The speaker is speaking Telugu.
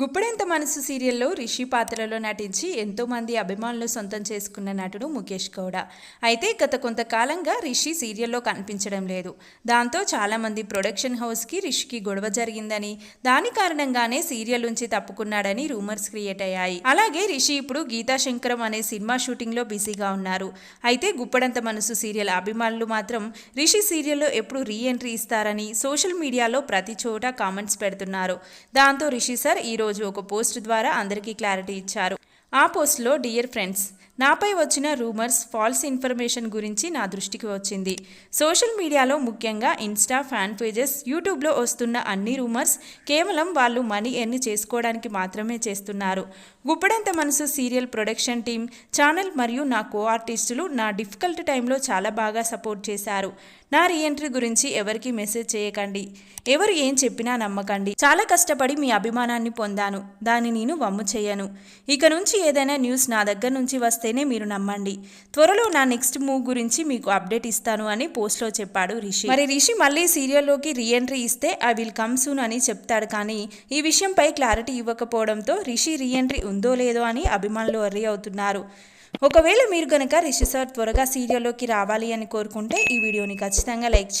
గుప్పెడంత మనసు సీరియల్లో రిషి పాత్రలో నటించి ఎంతోమంది అభిమానులు సొంతం చేసుకున్న నటుడు ముఖేష్ గౌడ. అయితే గత కొంతకాలంగా రిషి సీరియల్లో కనిపించడం లేదు. దాంతో చాలామంది ప్రొడక్షన్ హౌస్కి రిషికి గొడవ జరిగిందని దాని కారణంగానే సీరియల్ నుంచి తప్పుకున్నాడని రూమర్స్ క్రియేట్ అయ్యాయి. అలాగే రిషి ఇప్పుడు గీతా శంకరం అనే సినిమా షూటింగ్లో బిజీగా ఉన్నారు. అయితే గుప్పడంత మనసు సీరియల్ అభిమానులు మాత్రం రిషి సీరియల్లో ఎప్పుడు రీ ఎంట్రీ ఇస్తారని సోషల్ మీడియాలో ప్రతి చోట కామెంట్స్ పెడుతున్నారు. దాంతో రిషి సార్ ఈ రోజు ఒక పోస్ట్ ద్వారా అందరికీ క్లారిటీ ఇచ్చారు. ఆ పోస్ట్లో డియర్ ఫ్రెండ్స్ నాపై వచ్చిన రూమర్స్ ఫాల్స్ ఇన్ఫర్మేషన్ గురించి నా దృష్టికి వచ్చింది. సోషల్ మీడియాలో ముఖ్యంగా ఇన్స్టా ఫ్యాన్ పేజెస్ యూట్యూబ్లో వస్తున్న అన్ని రూమర్స్ కేవలం వాళ్ళు మనీ ఎర్న్ చేసుకోవడానికి మాత్రమే చేస్తున్నారు. గుప్పడంత మనసు సీరియల్ ప్రొడక్షన్ టీం ఛానల్ మరియు నా కో ఆర్టిస్టులు నా డిఫికల్ట్ టైంలో చాలా బాగా సపోర్ట్ చేశారు. నా రీఎంట్రీ గురించి ఎవరికి మెసేజ్ చేయకండి. ఎవరు ఏం చెప్పినా నమ్మకండి. చాలా కష్టపడి మీ అభిమానాన్ని పొంది పొందాను. దాన్ని నేను వమ్ము చేయను. ఇక నుంచి ఏదైనా న్యూస్ నా దగ్గర నుంచి వస్తేనే మీరు నమ్మండి. త్వరలో నా నెక్స్ట్ మూవ్ గురించి మీకు అప్డేట్ ఇస్తాను అని పోస్ట్లో చెప్పాడు రిషి. మరి రిషి మళ్ళీ సీరియల్లోకి రీఎంట్రీ ఇస్తే ఐ విల్ కమ్ సూన్ అని చెప్తాడు కానీ ఈ విషయంపై క్లారిటీ ఇవ్వకపోవడంతో రిషి రీఎంట్రీ ఉందో లేదో అని అభిమానులు వర్రీ అవుతున్నారు. ఒకవేళ మీరు కనుక రిషి సార్ త్వరగా సీరియల్లోకి రావాలి అని కోరుకుంటే ఈ వీడియోని ఖచ్చితంగా లైక్ చేయండి.